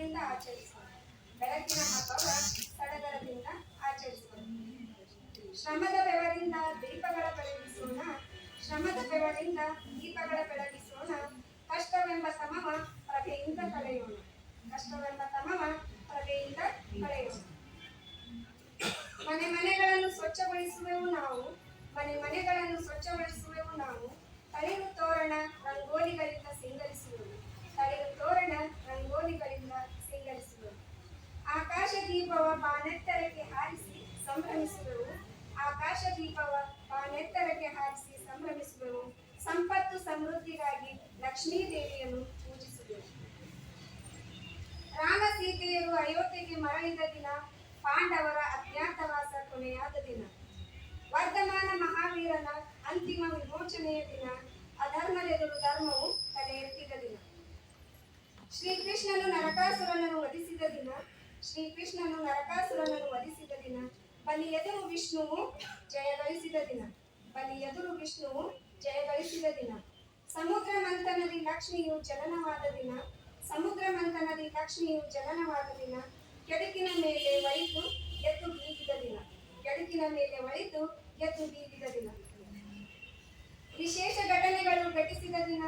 ಸಡಗರದಿಂದ ಆಚರಿಸೋಣ ಬೆಳಕಿನ ಹಬ್ಬವ ಸಡಗರದಿಂದ ಆಚರಿಸೋಣ ಶ್ರಮದ ಬೆವರಿಂದ ದೀಪಗಳ ಬೆಳಗಿಸೋಣ. ಶ್ರಮದ ಬೆವರಿಂದ ದೀಪಗಳ ಬೆಳಗಿಸೋಣ. ಕಷ್ಟವೆಂಬ ಸಮವ ಪ್ರಭೆಯಿಂದ ಕಳೆಯೋಣ. ಕಷ್ಟವೆಂಬ ಸಮವ ಪ್ರಭೆಯಿಂದ ಕಳೆಯೋಣ. ಮನೆ ಮನೆಗಳನ್ನು ಸ್ವಚ್ಛಗೊಳಿಸುವೆವು ನಾವು. ಮನೆ ಮನೆಗಳನ್ನು ಸ್ವಚ್ಛಗೊಳಿಸುವೆವು ನಾವು. ತಳಿರು ತೋರಣ ರಂಗೋಲಿಗಳಿಂದ ಸಿಂಗರಿಸುವೆವು ತಳಿರು ತೋರಣ ರಂಗೋಲಿಗಳಿಂದ ಸಿಂಗರಿಸುವೆವು ಆಕಾಶ ದೀಪವ ಬಾನೆತ್ತರಕ್ಕೆ ಹಾರಿಸಿ ಸಂಭ್ರಮಿಸುವೆವು. ಆಕಾಶ ದೀಪವ ಬಾನೆತ್ತರಕ್ಕೆ ಹಾರಿಸಿ ಸಂಭ್ರಮಿಸುವೆವು. ಸಂಪತ್ತು ಸಮೃದ್ಧಿಗಾಗಿ ಲಕ್ಷ್ಮೀ ದೇವಿಯನ್ನು ಪೂಜಿಸುವೆವು. ರಾಮ ಸೀತೆಯರು ಅಯೋಧ್ಯೆಗೆ ಮರಳಿದ ದಿನ ಪಾಂಡವರ ಅಜ್ಞಾತವಾಸ ಕೊನೆಯಾದ ದಿನ. ವರ್ಧಮಾನ ಮಹಾವೀರನ ಅಂತಿಮ ವಿಮೋಚನೆಯ ದಿನ. ಅಧರ್ಮದೆದುರು ಧರ್ಮವು ತಲೆ ಎತ್ತಿದ ದಿನ. ಶ್ರೀಕೃಷ್ಣನು ನರಕಾಸುರನನ್ನು ವಧಿಸಿದ ದಿನ ಶ್ರೀಕೃಷ್ಣನು ನರಕಾಸುರನನ್ನು ವಧಿಸಿದ ದಿನ, ಬಲಿ ಎದುರು ವಿಷ್ಣುವು ಜಯಗಳಿಸಿದ ದಿನ, ಬಲಿ ಎದುರು ವಿಷ್ಣುವು ಜಯಗಳಿಸಿದ ದಿನ. ಸಮುದ್ರ ಮಂಥನದಿ ಲಕ್ಷ್ಮಿಯು ಜನನವಾದ ದಿನ ಸಮುದ್ರ ಮಂಥನದಿ ಲಕ್ಷ್ಮಿಯು ಜನನವಾದ ದಿನ. ಕೆಡುಕಿನ ಮೇಲೆ ಒಳಿತು, ಎದ್ದು ಬೀಗಿದ ದಿನ. ಕೆಡುಕಿನ ಮೇಲೆ ಒಳಿತು, ಎದ್ದು ಬೀಗಿದ ದಿನ. ವಿಶೇಷ ಘಟನೆಗಳು ಘಟಿಸಿದ ದಿನ,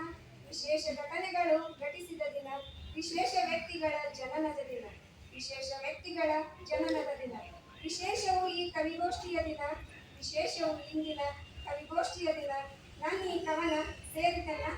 ವಿಶೇಷ ಘಟನೆಗಳು ಘಟಿಸಿದ ದಿನ, ವಿಶೇಷ ವ್ಯಕ್ತಿಗಳ ಜನನದ ದಿನ. ವಿಶೇಷ ವ್ಯಕ್ತಿಗಳ ಜನನದ ದಿನ. ವಿಶೇಷವು ಈ ಕವಿಗೋಷ್ಠಿಯ ದಿನ. ವಿಶೇಷವು ಇಂದಿನ ಕವಿಗೋಷ್ಠಿಯ ದಿನ. ನಾನು ಈ ಕವನ ಸೇರಿದನ್ನ